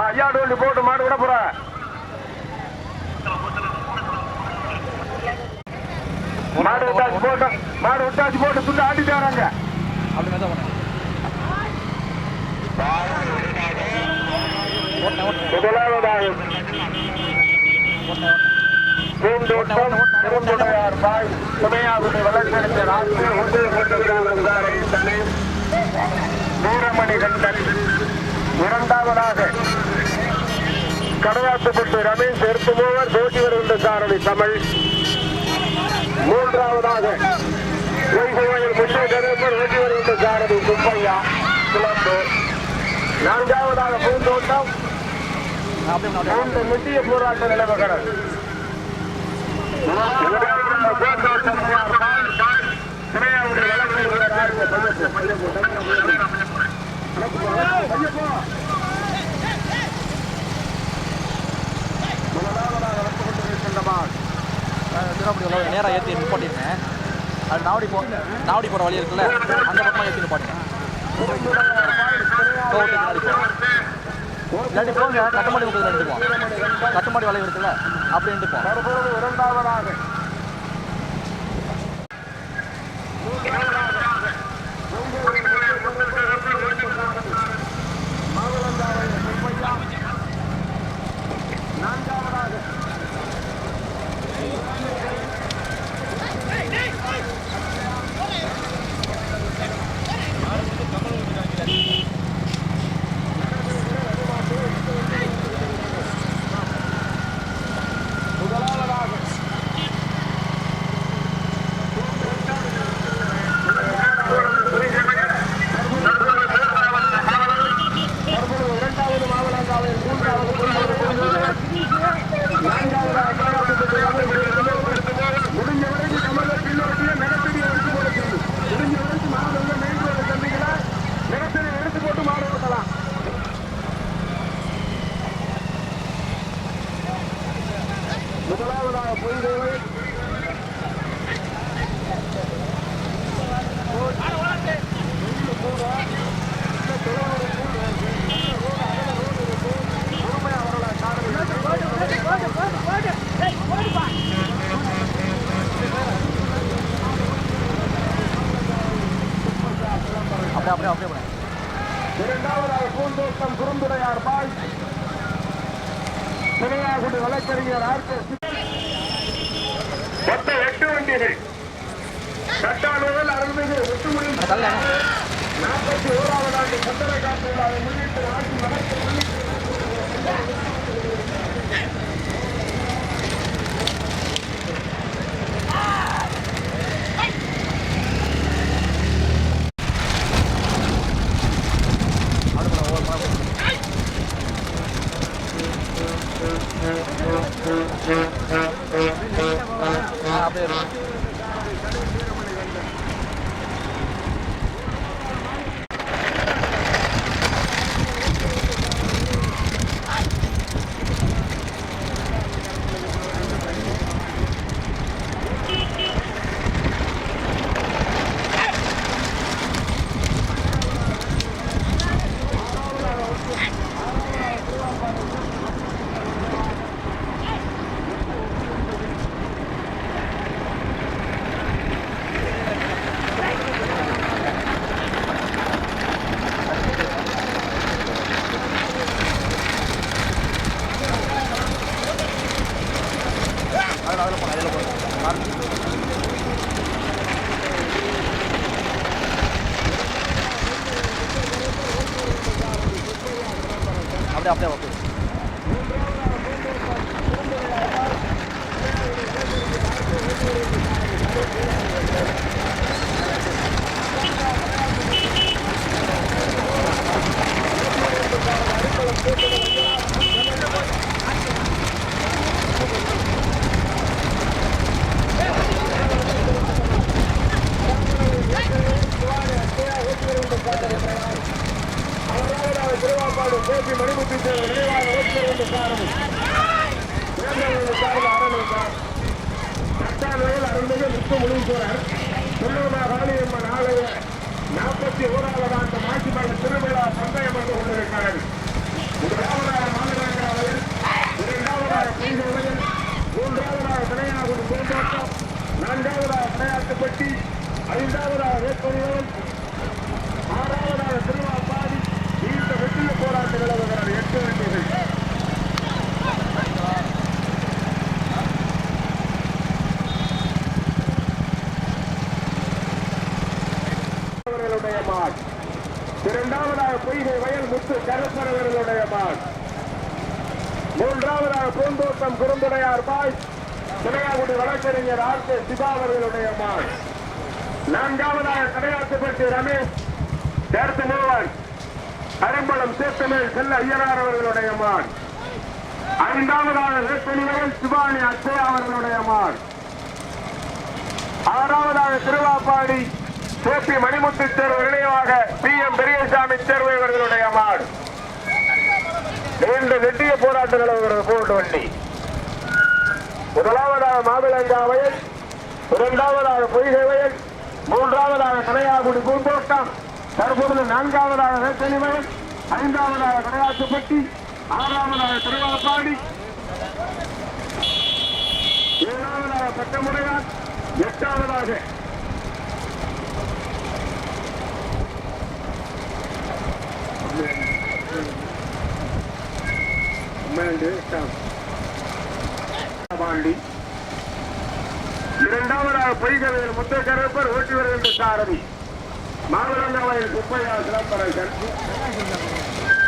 ஐயாடு வண்டி போட்டு மாடு விட போற. மாடு விட்டாச்சு போட்டு மாடு விட்டாச்சு போட்டு துண்டு ஆட்டிட்டு வராங்க. அப்படி மெதுவா போனேன் முதலாவதாக பூந்தோட்டம் பாய் வழக்கறிஞர் ஆசிரியர் தன்னை வீரமணி கண்டன் இரண்டாவதாக கடவாத்துப்பட்டு ரமேஷ் எருத்துமூவர் போட்டி வருகின்ற சாரணி தமிழ் மூன்றாவதாக வைகோயில் முன்னே நரேந்தர் ஓட்டி வருகின்ற சாரணி சுப்பையா குழம்பு நான்காவதாக பூந்தோட்டம். அப்படியே மூன்று முக்கிய போராட்ட நிலவுகிறது பூந்தோட்டம் உள்ள நேராக ஏற்றி நிப்பாட்டிருந்தேன் அது நாவடி போ நாவடி போகிற வழி இருக்குல்ல அந்த பக்கமாக ஏற்றி நிப்பாட்டினேன் இல்லாட்டி போங்க கட்டுமாடி முப்பது ரெண்டு போ கட்டுமாடி வளைவு இருக்குல்ல அப்படி ரெண்டு முத்து முனீஸ்வரர் திருவிழா காளியம்மன் ஆலய நாற்பத்தி ஓராவது ஆண்டு மாசி மாத திருவிழா பந்தயம் வந்து கொண்டிருக்கிறது. முதலாவதாக மாநிலங்களவையில் இரண்டாவதாக புலிகோவையில் மூன்றாவதாக விளையாடும் பூந்தோட்டம் நான்காவதாக விளையாட்டுப்பட்டி ஐந்தாவதாக வேட்புரிவல் ஆறாவதாக திருவாப்பாடி இந்த வெற்றில போராட்ட நிலவுகிறார் எட்டு வெற்றிகள் அவர்களுடைய மாட் இரண்டாவதாக பொய்கை வயல் முத்து கருப்பரவர்களுடைய மாட் மூன்றாவதாக பூந்தோட்டம் குறுந்துடையார் பாய். துணையாகுடி வழக்கறிஞர் ஆர் கே சிவா அவர்களுடைய மாட் நான்காவதாக கடையாத்துப்பட்டி ரமேஷ் சேர்த்து மூவன் அரும்பலம் சேத்தமிழ் செல்ல ஐயனார் அவர்களுடைய மான் ஐந்தாவதாக வேப்பனிவரல் சிவானி அச்சயா அவர்களுடைய மான் ஆறாவதாக திருவாப்பாடி சேப்பி மணிமுத்து தேர்வு நினைவாக பி எம் பெரியசாமி தேர்வு இவர்களுடைய மாடு நீண்ட நெட்டிய போராட்ட நிலவுகிறது போட்டு வண்டி முதலாவதாக மாவிளங்கா வயல் இரண்டாவதாக பொய்கை வயல் மூன்றாவதாக கடையாகுடி பூந்தோட்டம் தற்போது நான்காவதாக வேத்தனி வயல் ஐந்தாவதாக கடையாத்துப்பட்டி ஆறாவதாக திருவாப்பாடி ஏழாவதாக பட்டமுடையார் எட்டாவதாக பாண்டி இரண்டாவதாக பொய்கவையில் முத்தக்கரப்பர் ஓட்டி வருகின்ற சாரதி. மாவட்டங்களில் குப்பையா சிலம்பரசன்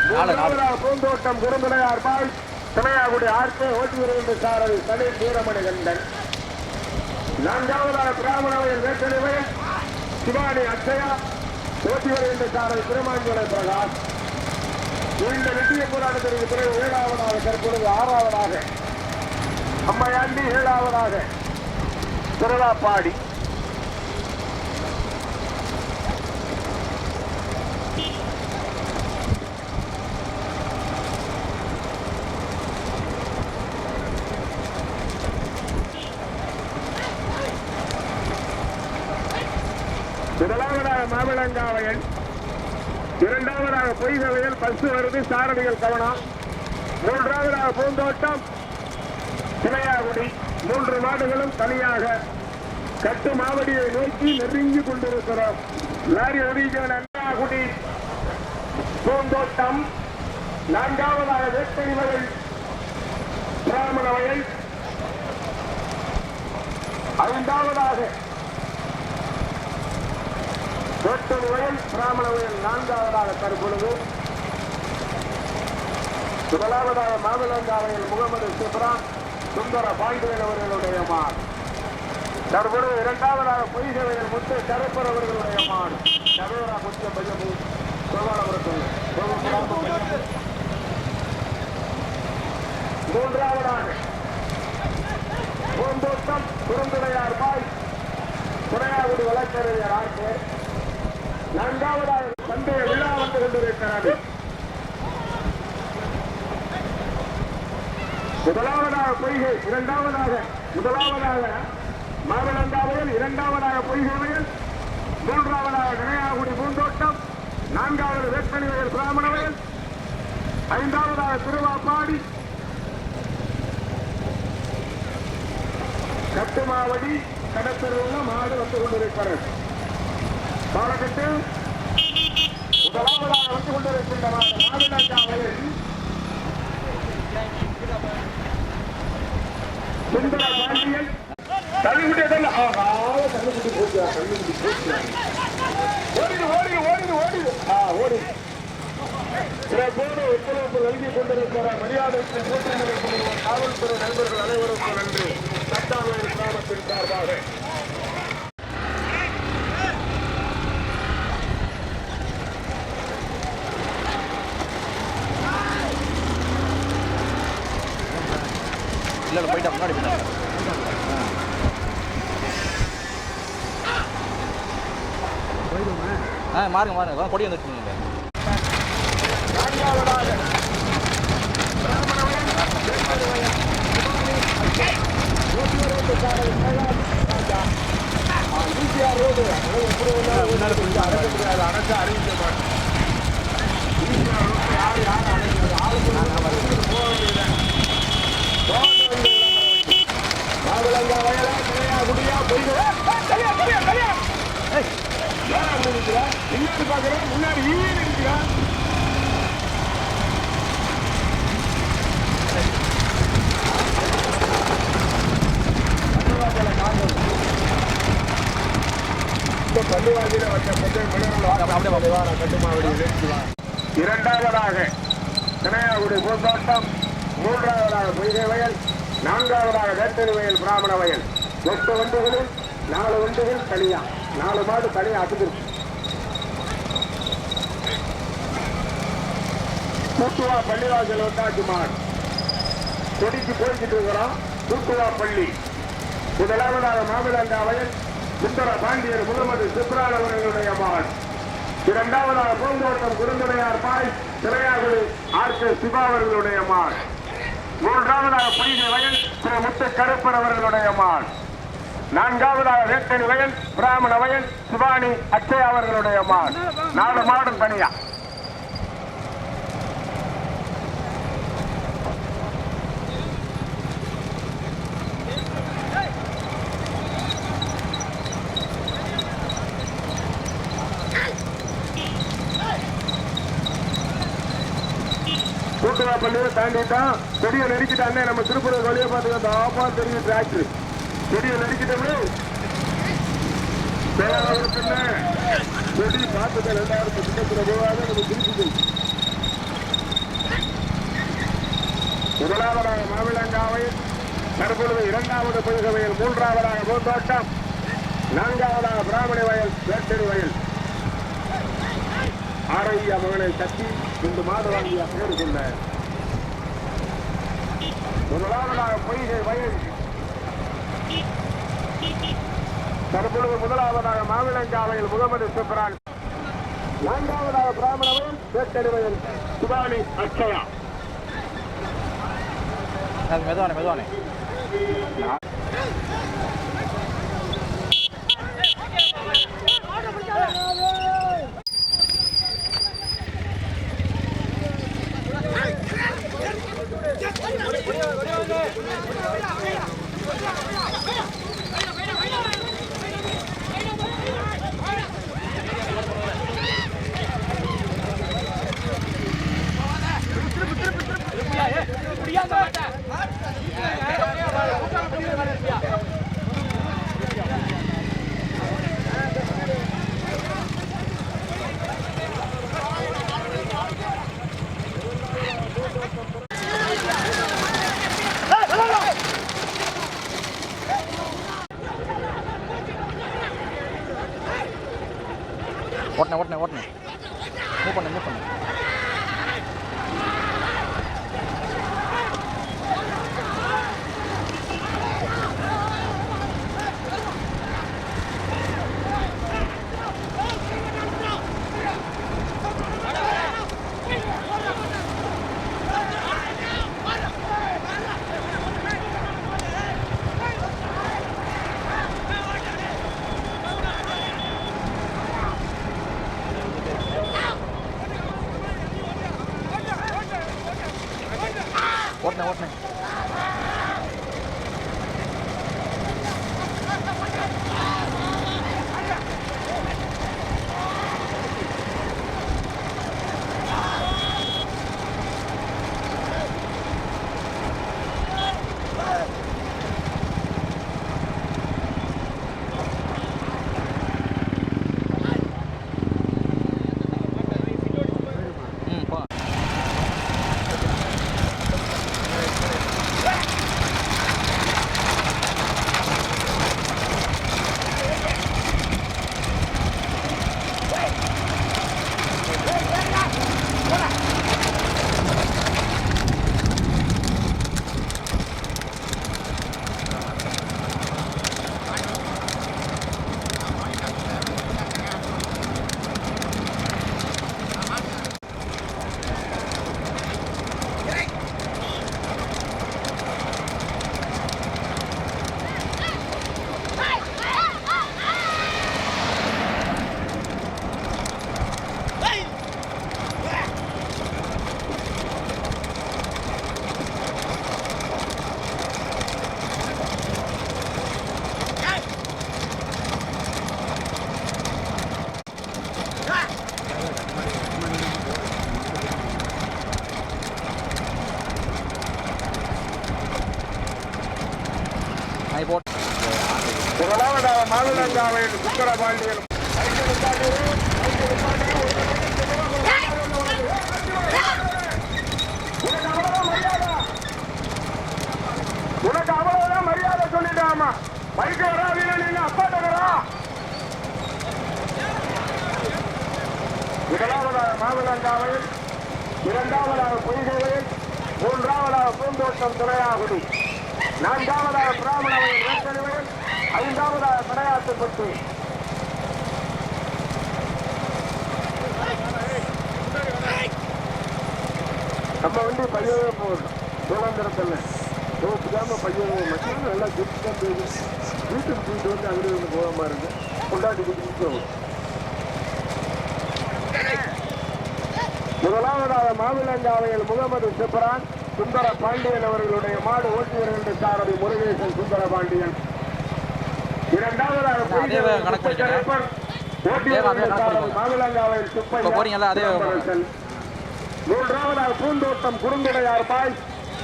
மூன்றாவதாக பூந்தோட்டம் குறுந்துடையார் பாய் துணையாகுடி ஆர்கே ஓட்டி வருகின்ற சாரதி தனி வீரமணி கண்டன். நான்காவதாக பிராமணவையில் வேட்டணிவையில் சிவானி அச்சயா ஓட்டி வருகின்ற சாரதி திருமாஞ்சலை பிரகாஷ். இந்த வெற்றிய போராட்டத்திற்கு பிறகு ஏழாவதாக தற்பொழுது ஆறாவதாக அம்மையாண்டி ஏழாவதாக. திருவிழாப்பாடி முதலாவதாக மாவிளங்காவையல் இரண்டாவதாக பொய்கவையல் பசு வருது சாரதிகள் கவனம். மூன்றாவதாக பூந்தோட்டம். சிலையாகுடி மூன்று மாடுகளும் தனியாக கட்டு மாவடியை நோக்கி நெருங்கி கொண்டிருக்கிறோம். லாரி ஒடிகுடி பூந்தோட்டம் நான்காவதாக வேட்டை பிராமண வயல். ஐந்தாவதாக வேட்டை வயல் பிராமண வயல் நான்காவதாக தற்பொழுது. முதலாவதாக மாவிலங்காவையில் முகமது சிப்ரான். சுந்தர பாண்டியன் அவர்களுடைய மான். தற்பொழுது இரண்டாவதாக பொய்கவையில் முத்து கருப்பர் அவர்களுடைய மான். கவேரா முத்த பையமு சோழபுரத்தில். மூன்றாவதாக பூந்தோட்டம் குறுந்துடையார் பாய் துணையாகுடி வழக்கறிஞர் ஆர்கே நான்காவதாக சந்தைய விழா வந்து கொண்டிருக்கிறது. முதலாவதாக பொய்கை இரண்டாவதாக முதலாவதாக மாவிளந்தாவையில் இரண்டாவதாக பொய்கையில் மூன்றாவதாக நினையாகுடி பூந்தோட்டம். நான்காவது வேட்பணி வயல் பிராமண ஐந்தாவதாக திருவாப்பாடி. கட்டுமாவடி கடத்தருவுள்ள மாடு வந்து கொண்டிருக்கிறார் பாலகட்டு முதலாவதாக வந்து கொண்டிருக்கின்ற மாடு மாவிளந்தாவையில் சுந்தர பாண்டியன் தள்ளிவிட்டதல்ல ஆஹா தள்ளிவிட்டு போச்சு தள்ளிவிட்டு போச்சு ஓடிடு ஓடிடு ஓடிடு ஓடிடு ஆ ஓடி சில ஒத்துழைப்பு நல்கி கொண்டிருக்கிற மரியாதைக்கு காவல்துறை நண்பர்கள் அனைவருக்கும் நன்றி. சட்டாமலை கிராமத்தின் சார்பாக இல்லை இல்லை போயிட்டா முன்னாடி போயிட்டா ஆ மாறுங்க மாறுங்க கொடி வந்துட்டு நான்காவதாக அறிவிச்சு முன்னாடி பாக்குறேன் முன்னாடி ஈடு இருக்கிறான் பள்ளிவாதியில வச்ச கொஞ்சம் அப்படியே கட்டுமாவடி இரண்டாவதாக கனையாவுடைய பூந்தோட்டம் மூன்றாவதாக பொய்கை வயல் நான்காவதாக வேட்டரி வயல் பிராமண வயல். எட்டு வண்டுகளும் நாலு வண்டுகள் தனியா. நாலு மாடு தனியா அசுந்திருக்கு கூட்டுவா பள்ளிவாசல் வந்தாச்சு மாடு கொடிக்கு போய்கிட்டு இருக்கிறோம். கூட்டுவா பள்ளி. முதலாவதாக மாவிலங்கா வயல். சுந்தர பாண்டியர் முகமது சிப்ரான் அவர்களுடைய மகன். இரண்டாவதாக பூந்தோட்டம் குறுந்துணையார் பாய் திரையாகுடி ஆர் கே சிவா அவர்களுடைய மான் மூன்றாவதாக புனித வயல் திரு முத்து கருப்பர் அவர்களுடைய மான் நான்காவதாக வேட்டணி வயல் பிராமண வயல் சிவானி அச்சயா அவர்களுடைய மான் நாலு மாடும் தனியா. கூட்டுவாப்பள்ளியை தாண்டிட்டான் கொடியை நெருக்கிட்டானே நம்ம திருப்பூர் வழியை பார்த்துக்க அந்த ஆப்பா தெரியும் டிராக்டர் கொடியை நெருக்கிட்டோம்னு கொடி பார்த்துக்க ரெண்டாயிரத்தி சின்னத்துல போகாத நம்ம திருப்பி முதலாவதாக மாவிலங்காவை தற்பொழுது இரண்டாவது பொய்கை வயல் மூன்றாவதாக பூந்தோட்டம். நான்காவதாக பிராமணி வயல் வேட்டரி வயல். ஆரோக்கிய மகளை சக்தி. இந்த மாத வாங்கிய பேர் கொண்ட முதலாவதாக பொய்கை வயல். தற்பொழுது முதலாவதாக மாவிலங்காவையில் முகமது சுப்ரான். நான்காவதாக பிராமண வயல் வேட்டடி வயல் சுபானி அக்ஷயா மெதுவானே மெதுவானே. ஓட்டினேன் ஓட்டினேன் ஓட்டினேன். மூவ் பண்ணு மூவ் பண்ணு. முதலாவதாக இரண்டாவதாக பொய்கையில் மூன்றாவதாக பூந்தோட்டம் துணையாகுடி. நான்காவதாக பிராமணவையில் வேட்டணிவையில் ஐந்தாவதாக கடையாட்டுப்பட்டு நம்ம வந்து பையவே போகணும் சுதந்திரத்தில் தோப்புக்காம பையவே. மட்டும் நல்லா ஜிப்ஸ் தான் வீட்டுக்கு போயிட்டு வந்து அங்கே வந்து போகாம இருக்கு கொண்டாடி கொடுத்து போகும் முதலாவதாக மாவிலங்காவையில் முகமது சிப்ரான் சுந்தர பாண்டியன் அவர்களுடைய மாடு ஓட்டுநர்கள் சாரதி முருகேசன் சுந்தர பாண்டியன். இரண்டாவதாக மூன்றாவதாக பூந்தோட்டம் குறுந்துடையார் பாய்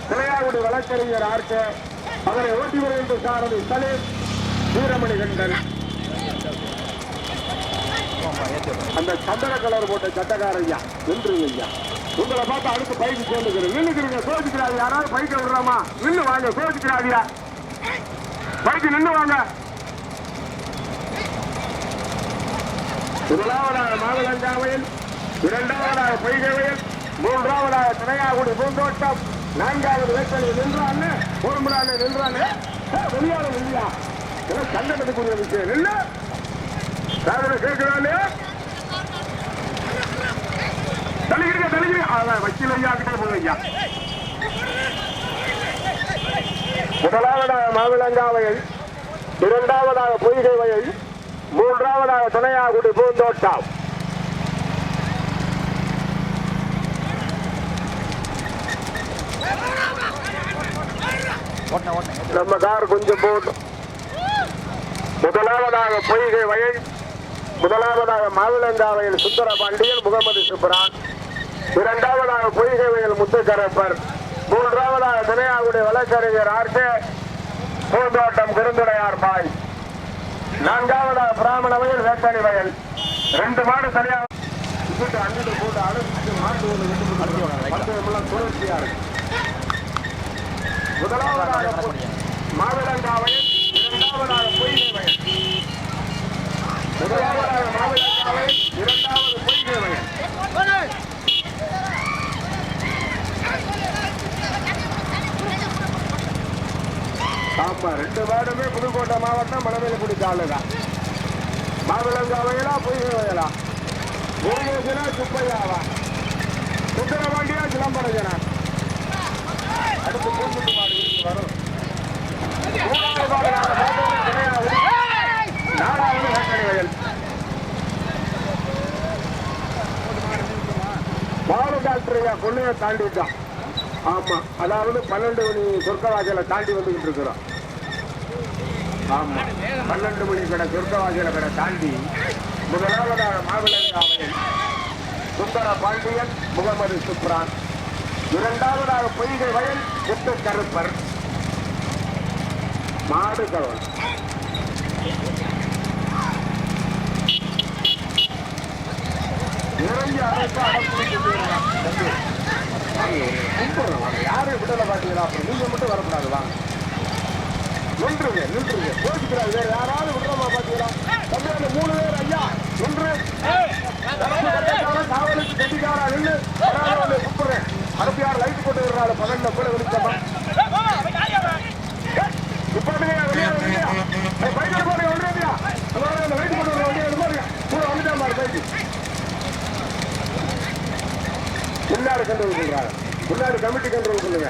திரையாகுடி வழக்கறிஞர் ஆர்க்க அவரை ஓட்டி வருகின்ற சாரதி சலீம் வீரமணி கண்டன் அந்த சந்தன கலர் போட்ட சட்டக்கார ஐயா நின்றுங்க ஐயா உங்களை பார்த்து அடுத்து பைக்கு சேர்ந்துக்கிறேன் நின்னுக்கிறீங்க சோதிக்கிறாங்க யாராவது பைக்கை விடுறாமா? நின்று வாங்க சோதிக்கிறாதியா பைக்கு நின்று வாங்க. முதலாவதாக மாவிலங்காவையில் இரண்டாவதாக பொய்கவையில் மூன்றாவதாக திரையாகுடி பூந்தோட்டம் நான்காவது வேட்டலில் நின்றான்னு ஒரு முறை நின்றான்னு வெளியால இல்லையா? இதெல்லாம் சங்கடத்துக்குரிய விஷயம். இல்ல சாதனை கேட்கிறானே தலிக்கிறீங்க தள்ளிக்கிறீங்க அதான் வக்கீல் ஐயா கிட்டே போங்க ஐயா. முதலாவதாக மாவிலங்காவையில் இரண்டாவதாக பொய்கை வயல் மூன்றாவதாக துணையாகுடி பூந்தோட்டம். நம்ம கார் கொஞ்சம் போட்டும் முதலாவதாக பொய்கை வயல் முதலாவதாக மாவிலங்காவையில் சுந்தர பாண்டியன் முகமது சுப்ரான். இரண்டாவதாக பொய்கவையில் முத்துக்கரப்பர். மூன்றாவதாக தினையாவுடைய வழக்கறிஞர் ஆர்கே பூந்தோட்டம் பெருந்துடையார் பாய். நான்காவதாக பிராமண வயல் வேட்டணி வயல். ரெண்டு மாடு சரியா அங்கிட்டு போட்டு அழைச்சிட்டு மாட்டு முதலாவதாக பொ- மாவிலங்காவையில் இரண்டாவதாக பொய்கை வயல் முதலாவது மாவிலங்காவையில் இரண்டாவது பொய்கை வயல் ஆமா ரெண்டு மாடுமே புதுக்கோட்டை மாவட்டம் மணமேலக்குடி மாவிளங்கு அவையலா பொய்கை வயலா முருகேசனா சுப்பையாவா சுந்தரபாண்டியா சிலம்பரஜனா. அடுத்து பூந்துட்டு மாடு வரும். மூணாவது நாலாவது வயல். மாடு டாக்டர் ஐயா தாண்டிட்டான். ஆமா அதாவது பன்னெண்டு மணி சொர்க்கவாசலை தாண்டி வந்துகிட்டு இருக்கிறோம். ஆமா பன்னெண்டு மணி கடை சொர்க்கவாசல கடை தாண்டி முதலாவதாக மாவிலங்காவையில் சுந்தர பாண்டியன் முகமது சுப்ரான். இரண்டாவதாக பொய்கை வயல் முத்து கருப்பர். மாடு கவல் நிறைய அரசு அடப்பிடிச்சு யாரும் விடலை பாத்தீங்களா அப்புறம் நீங்க மட்டும் வரக்கூடாது வாங்க. நின்றுங்க நின்றுங்க. யோசிக்கிறாரு வேற யாராவது விடுறோமா பாத்தீங்களா? தம்பி அந்த மூணு பேர் ஐயா நின்று. காவலுக்கு கட்டிக்காரா நின்று. வந்து கூப்பிடுறேன். யார் லைட் போட்டு விடுறாரு. பகல்ல கூட வெளிச்சமா நிப்பாட்டுங்க வெளியே வெளியே பைக்கில் போடுங்க ஒன்றியா அந்த லைட் போட்டு விடுற வண்டியை பாருங்க கூட வந்துட்டா மாதிரி பைக்கு. முன்னாடி கண்ட்ரோல் முன்னாடி கமிட்டி கண்ட்ரோல் சொல்லுங்க.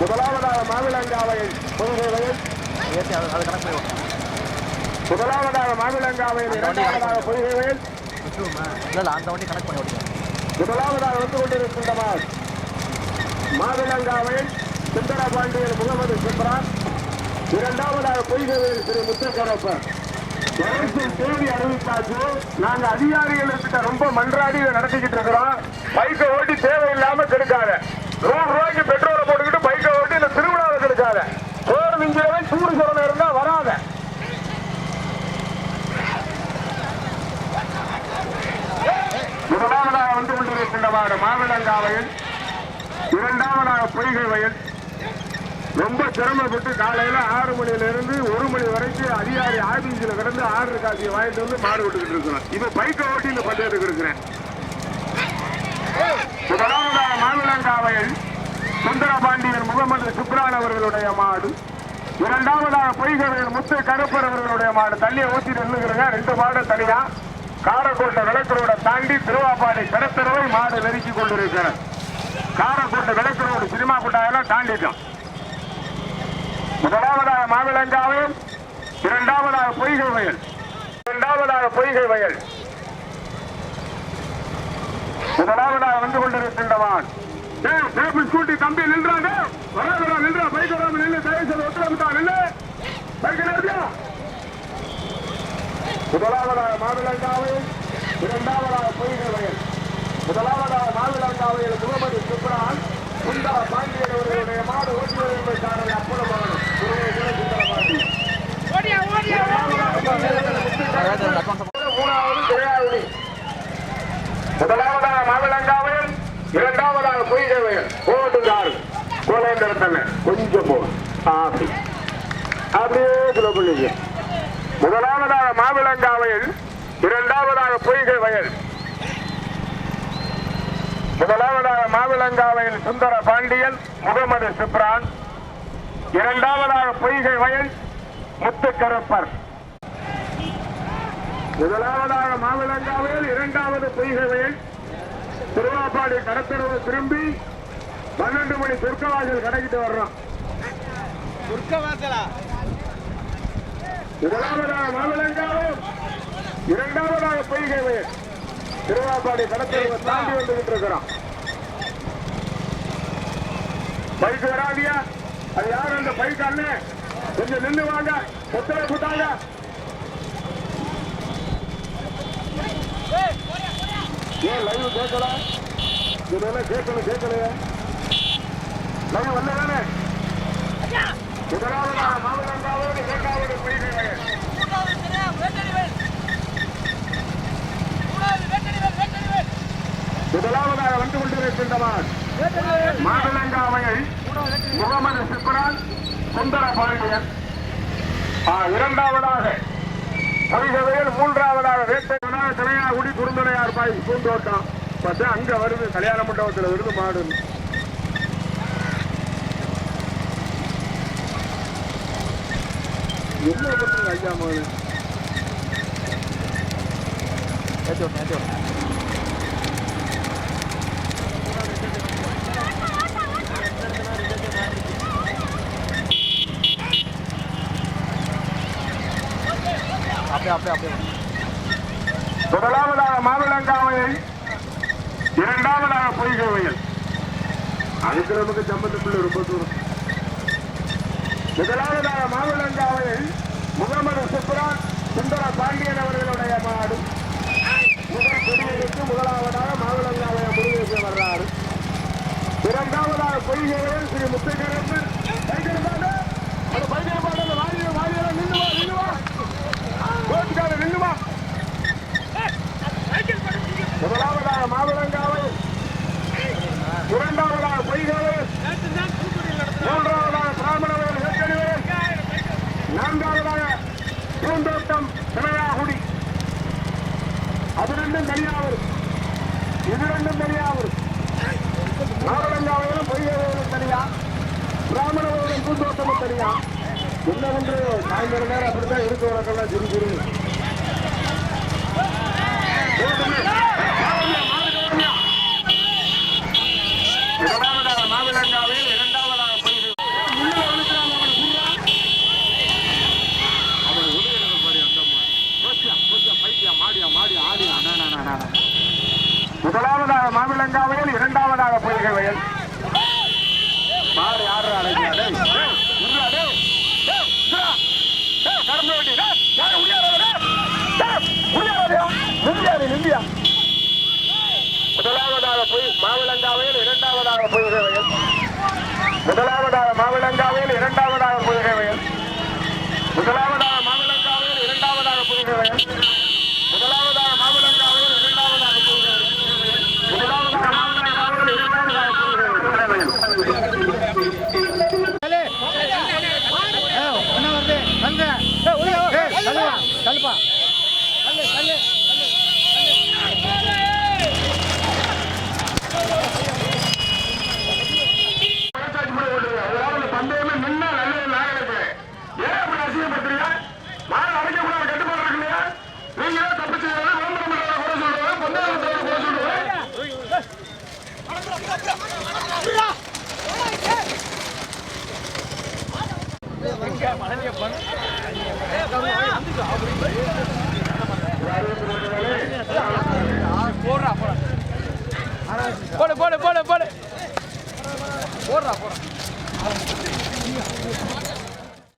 முதலாவதாக மாவிலங்காவை பொதுகை வயல் ஏற்றி அது அது கணக்கு பண்ணி ஓட்டினேன் முதலாவதாக மாவிலங்காவையில் இரண்டாவதாக பொய்கை வயல் இல்லை இல்லை அந்த வண்டி கணக்கு பண்ணி ஓட்டினேன் முதலாவதாக வந்து கொண்டிருக்கின்ற மாவிலங்காவையில் சுந்தரபாண்டியன் முகமது சிம்ரான் இரண்டாவதாக பொய்கை வயல் திரு முத்தக்கரப்பர் எலெக்ஷன் தேதி அறிவித்தாச்சு. நாங்க அதிகாரிகள் கிட்ட ரொம்ப மன்றாடி நடத்திக்கிட்டு இருக்கிறோம். பைக்கை ஓட்டி தேவையில்லாம கெடுக்காத. நூறு ரூபாய்க்கு பெட்ரோலை போட்டுக்கிட்டு பைக்கை ஓட்டி இந்த திருவிழாவை கெடுக்காத சோறு மிஞ்சிறவன் சூடு சோழன் இருந்தா வராத மாவிளங்காவையில் இரண்டாவதாக பொய்கை வயல் ரொம்ப சிரமப்பட்டு காலையில ஆறு மணியிலிருந்து ஒரு மணி வரைக்கும் அதிகாரி ஆபீஸ்ல கிடந்து ஆர்டர் காசியை வாங்கிட்டு வந்து மாடு விட்டுக்கிட்டு இருக்கிறோம். இப்ப பைக்கை ஓட்டி இந்த பந்தயத்துக்கு இருக்கிறேன். முதலாவதாக மாவிளங்காவையில் சுந்தரபாண்டியன் முகமது சுப்ரான் அவர்களுடைய மாடு இரண்டாவதாக பொய்கரையில் முத்து கருப்பர் அவர்களுடைய மாடு தண்ணியை ஊத்தி நின்றுக்கிறங்க ரெண்டு மாடு தனியா. காரக்கோட்டை விளக்கரோட தாண்டி திருவாப்பாடி கடத்தரவை மாடு நெருக்கி கொண்டிருக்கிறேன் காரக்கோட்டை விளக்கரோடு சினிமா கொண்டாயெல்லாம் தாண்டிட்டோம். முதலாவதாக மாவிளங்காவையும் இரண்டாவதாக பொய்கை வயல். இரண்டாவதாக பொய்கை வயல். முதலாவதாக வந்து கொண்டிருக்கின்றவான் ஸ்கூட்டி தம்பி நின்றாங்க வராதடா நின்றா பைக் நின்று தயவு செய்து ஒத்துழைப்புட்டா நின்று பைக் நிறுத்தியா முதலாவதாக மாவிளங்காவையில் இரண்டாவதாக பொய்கை வயல் முதலாவதாக மாவிளங்காவையில் முகமது சுப்ரான் குண்டா பாண்டியன் அவர்களுடைய மாடு ஓட்டுவது என்பதற்கான அப்பளம் மகனும் மூணாவது திரையாவுடி முதலாவதாக மாவிளங்காவையில் இரண்டாவதாக பொய்கவையில் போட்டுக்காரு கோலேந்திரத்தன கொஞ்சம் போ. ஆப்பி அப்படியே கிலோ முதலாவதாக முதலாவதாக மாவிளங்காவையில் இரண்டாவதாக பொய்கை வயல். முதலாவதாக மாவிளங்காவையில் சுந்தர பாண்டியன் முகமது சிப்ரான். இரண்டாவதாக பொய்கை வயல் முத்துக்கருப்பர். முதலாவதாக மாவிளங்காவையில் இரண்டாவது பொய்கை வயல். திருவாப்பாடி கடத்தரவு திரும்பி பன்னெண்டு மணி சொர்க்கவாசல் கடைக்கிட்டு வர்றோம். முதலாவதாக மாவிளங்காவும் இரண்டாவதாக பொய்கை வயல் திருவாப்பாடி கடத்தரவை தாண்டி வந்துகிட்டு இருக்கிறோம் பைக் வராதியா? அது யார் அந்த பைக் அண்ணன் கொஞ்சம் நின்று வாங்க. ஒத்துழைப்பு போட்டாங்க ஏன் லைவ் கேட்கல? இதெல்லாம் கேட்கணும் கேட்கலையே. லைவ் தானே? முதலாவதாக மாவட்டங்காவோடு இரண்டாவது பொய்கை முதலாவதாக வந்து கொண்டிருக்கின்றவர் மாவிளங்காவையை முகமது சிப்ரான் சுந்தர பாண்டியன் இரண்டாவதாக பொய்கவையில் மூன்றாவதாக வேட்டையனாக தலையாகுடி குறுந்துணையார் பாய் பூந்தோட்டம் பார்த்தா அங்க வருது கல்யாண மண்டபத்தில் வருது மாடு என்ன பண்ணுறது ஐயா மாடு ஏற்றி விட்டேன் ஏற்றி அப்படியே முதலாவதாக மாவிளங்காவையை இரண்டாவதாக பொய்கை வயல் அதுக்கு நமக்கு சம்பந்தப்புள்ள ரொம்ப தூரம். முதலாவதாக மாவிளங்காவையை முகமது சுப்ரான் சுந்தர பாண்டியன் அவர்களுடைய மாடு முதல் கொடியெடுத்து முதலாவதாக மாவிளங்காவைய முருகேசன் வர்றாரு. இரண்டாவதாக பொய்கை ஸ்ரீ முத்துக்கரப்பன் பைக்கெடுப்பாங்க அந்த பைக்கெடுப்பாங்க அந்த வாரியை வாரியெல்லாம் நின்று வா நின்று வா கோச்சுக்கார நின்று வா முதலாவதாக மாவிளங்காவை இரண்டாவதாக பொய்காவை மூன்றாவதாக பிராமணர்கள் ஏற்கனவே நான்காவதாக பூந்தோட்டம் திரையாகுடி அது ரெண்டும் தனியா வரும் இது ரெண்டும் தனியா வரும் மாவிளங்காவையிலும் பொய்காவையிலும் தனியா பிராமணர்களும் பூந்தோட்டமும் தனியா என்ன ஒன்று சாயந்தரம் நேரம் அப்படித்தான் இருக்கு வரக்கெல்லாம் சிறு சிறு